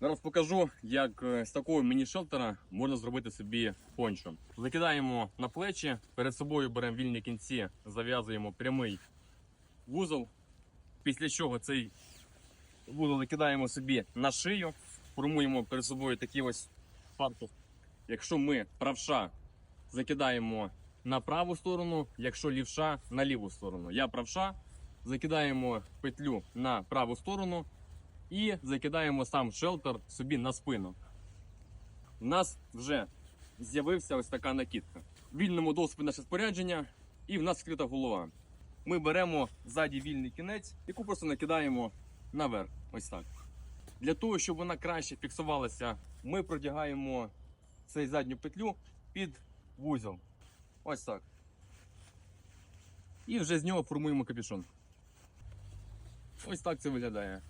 Зараз покажу, як е, з такого міні-шелтера можна зробити собі пончо. Закидаємо на плечі, перед собою беремо вільні кінці, зав'язуємо прямий вузол. Після чого цей вузол закидаємо собі на шию, формуємо перед собою такий ось фартух. Якщо ми правша закидаємо на праву сторону, якщо лівша на ліву сторону. Я правша, закидаємо петлю на праву сторону і закидаємо сам шелтер собі на спину. У нас вже з'явився ось така накидка. В вільному доступі наше спорядження, і в нас відкрита голова. Ми беремо ззаді вільний кінець, яку просто накидаємо наверх. Ось так. Для того, щоб вона краще фіксувалася, ми продягаємо цей задню петлю під вузол. Ось так. І вже з нього формуємо капюшон. Ось так це виглядає.